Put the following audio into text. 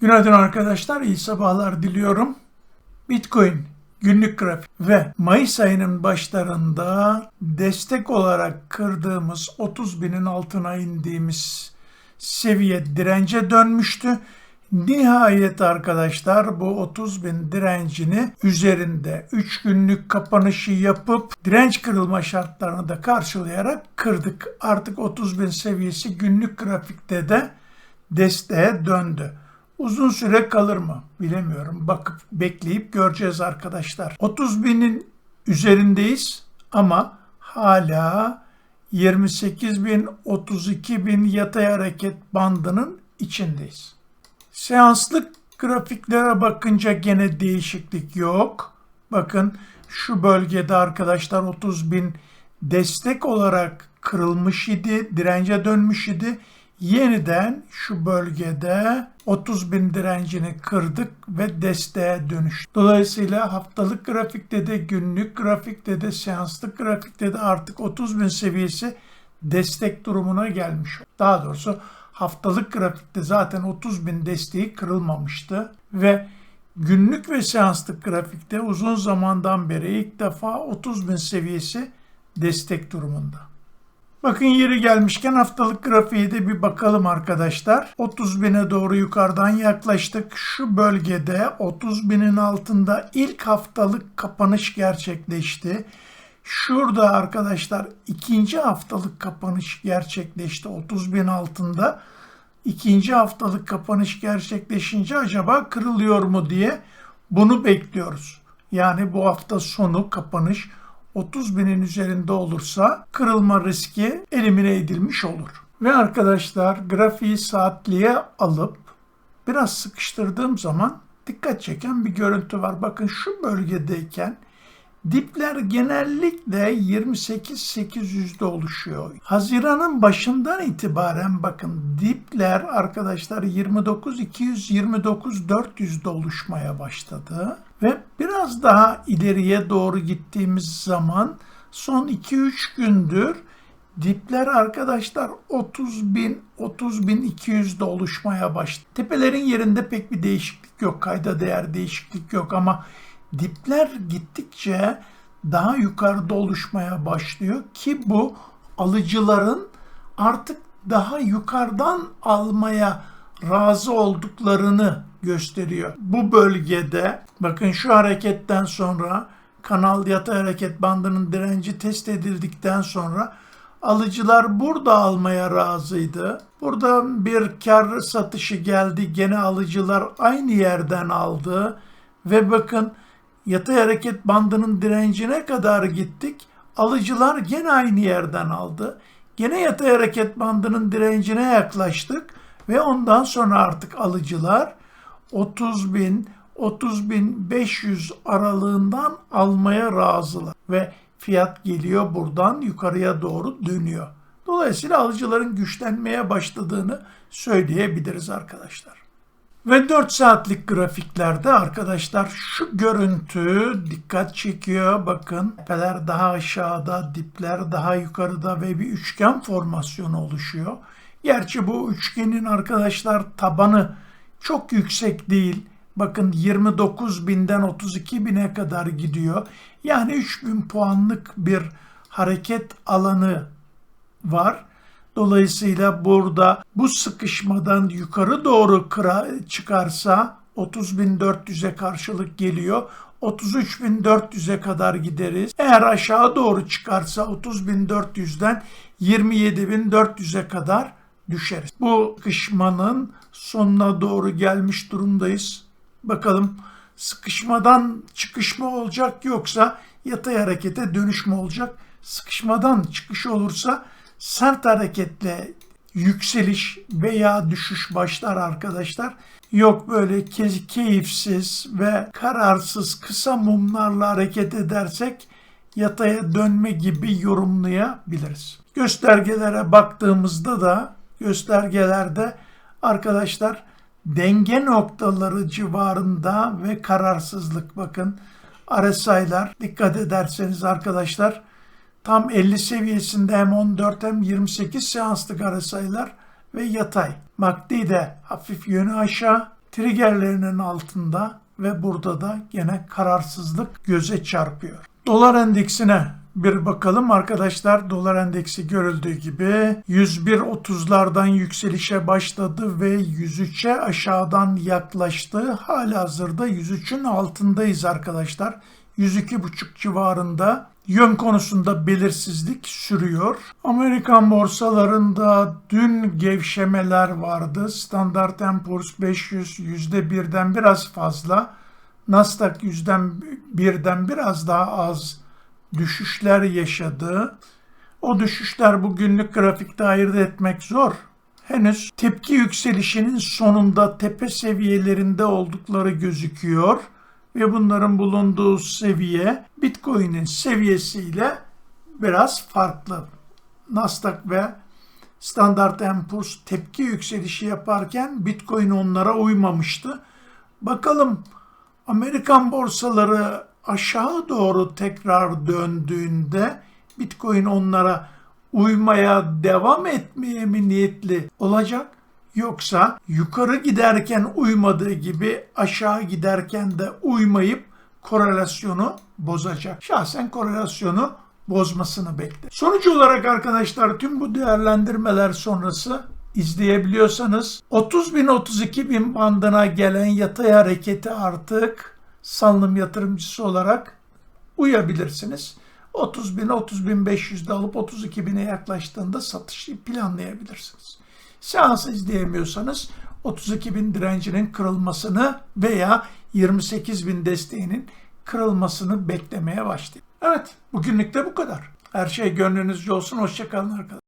Günaydın arkadaşlar, iyi sabahlar diliyorum. Bitcoin günlük grafik ve Mayıs ayının başlarında destek olarak kırdığımız 30 binin altına indiğimiz seviye dirence dönmüştü. Nihayet arkadaşlar bu 30 bin direncini üzerinde 3 günlük kapanışı yapıp direnç kırılma şartlarını da karşılayarak kırdık. Artık 30 bin seviyesi günlük grafikte de desteğe döndü. Uzun süre kalır mı bilemiyorum. Bakıp bekleyip göreceğiz arkadaşlar. 30 binin üzerindeyiz ama hala 28 bin 32 bin yatay hareket bandının içindeyiz. Seanslık grafiklere bakınca gene değişiklik yok. Bakın şu bölgede arkadaşlar 30 bin destek olarak kırılmış idi, dirence dönmüş idi. Yeniden şu bölgede 30 bin direncini kırdık ve desteğe dönüştü. Dolayısıyla haftalık grafikte de günlük grafikte de seanslık grafikte de artık 30 bin seviyesi destek durumuna gelmiş. Daha doğrusu haftalık grafikte zaten 30 bin desteği kırılmamıştı ve günlük ve seanslık grafikte uzun zamandan beri ilk defa 30 bin seviyesi destek durumunda. Bakın yeri gelmişken haftalık grafiğe de bir bakalım arkadaşlar. 30 bine doğru yukarıdan yaklaştık. Şu bölgede 30 binin altında ilk haftalık kapanış gerçekleşti. Şurada arkadaşlar ikinci haftalık kapanış gerçekleşti 30 bin altında. İkinci haftalık kapanış gerçekleşince acaba kırılıyor mu diye bunu bekliyoruz. Yani bu hafta sonu kapanış 30 binin üzerinde olursa kırılma riski elimine edilmiş olur. Ve arkadaşlar grafiği saatliğe alıp biraz sıkıştırdığım zaman dikkat çeken bir görüntü var. Bakın şu bölgedeyken Dipler genellikle 28-800'de oluşuyor. Haziranın başından itibaren bakın dipler arkadaşlar 29-200-29-400'de oluşmaya başladı. Ve biraz daha ileriye doğru gittiğimiz zaman son 2-3 gündür dipler arkadaşlar 30 bin 30 bin 200'de oluşmaya başladı. Tepelerin yerinde pek bir değişiklik yok. Kayda değer değişiklik yok ama dipler gittikçe daha yukarıda oluşmaya başlıyor ki bu alıcıların artık daha yukarıdan almaya razı olduklarını gösteriyor. Bu bölgede bakın şu hareketten sonra kanal yatay hareket bandının direnci test edildikten sonra alıcılar burada almaya razıydı. Burada bir kar satışı geldi. Gene alıcılar aynı yerden aldı. Ve bakın yatay hareket bandının direncine kadar gittik. Alıcılar gene aynı yerden aldı. Gene yatay hareket bandının direncine yaklaştık ve ondan sonra artık alıcılar 30 bin 30 bin 500 aralığından almaya razılar ve fiyat geliyor buradan yukarıya doğru dönüyor. Dolayısıyla alıcıların güçlenmeye başladığını söyleyebiliriz arkadaşlar. Ve 4 saatlik grafiklerde arkadaşlar şu görüntü dikkat çekiyor. Bakın tepeler daha aşağıda, dipler daha yukarıda ve bir üçgen formasyonu oluşuyor. Gerçi bu üçgenin arkadaşlar tabanı çok yüksek değil. Bakın 29 binden 32 bine kadar gidiyor. Yani 3000 puanlık bir hareket alanı var. Dolayısıyla burada bu sıkışmadan yukarı doğru kıra, çıkarsa 30.400'e karşılık geliyor. 33.400'e kadar gideriz. Eğer aşağı doğru çıkarsa 30.400'den 27.400'e kadar düşeriz. Bu sıkışmanın sonuna doğru gelmiş durumdayız. Bakalım sıkışmadan çıkışma olacak yoksa yatay harekete dönüşme olacak. Sıkışmadan çıkış olursa sert hareketle yükseliş veya düşüş başlar arkadaşlar. Yok böyle keyifsiz ve kararsız kısa mumlarla hareket edersek yataya dönme gibi yorumlayabiliriz. Göstergelere baktığımızda da göstergelerde arkadaşlar denge noktaları civarında ve kararsızlık bakın RSI'lar dikkat ederseniz arkadaşlar tam 50 seviyesinde hem 14 hem 28 seanslık RSI'lar ve yatay. MACD de hafif yönü aşağı, triggerlerinin altında ve burada da gene kararsızlık göze çarpıyor. Dolar endeksine bir bakalım arkadaşlar. Dolar endeksi görüldüğü gibi 101.30'lardan yükselişe başladı ve 103'e aşağıdan yaklaştı. Halihazırda 103'ün altındayız arkadaşlar. 102.5 civarında yön konusunda belirsizlik sürüyor. Amerikan borsalarında dün gevşemeler vardı. Standard Poor's 500 %1'den biraz fazla. Nasdaq yüzden birden biraz daha az düşüşler yaşadı. O düşüşler bugünlük grafikte ayırt etmek zor. Henüz tepki yükselişinin sonunda tepe seviyelerinde oldukları gözüküyor ve bunların bulunduğu seviye Bitcoin'in seviyesiyle biraz farklı. Nasdaq ve Standard Poor's tepki yükselişi yaparken Bitcoin onlara uymamıştı. Bakalım Amerikan borsaları aşağı doğru tekrar döndüğünde Bitcoin onlara uymaya devam etmeye mi niyetli olacak? Yoksa yukarı giderken uymadığı gibi aşağı giderken de uymayıp korelasyonu bozacak. Şahsen korelasyonu bozmasını bekle. Sonuç olarak arkadaşlar tüm bu değerlendirmeler sonrası izleyebiliyorsanız 30 bin 32 bin bandına gelen yatay hareketi artık salınım yatırımcısı olarak uyabilirsiniz. 30 bin 30 bin 500'de alıp 32 bine yaklaştığında satışı planlayabilirsiniz. Seansı izleyemiyorsanız 32 bin direncinin kırılmasını veya 28 bin desteğinin kırılmasını beklemeye başlayın. Evet bugünlük de bu kadar. Her şey gönlünüzce olsun. Hoşçakalın arkadaşlar.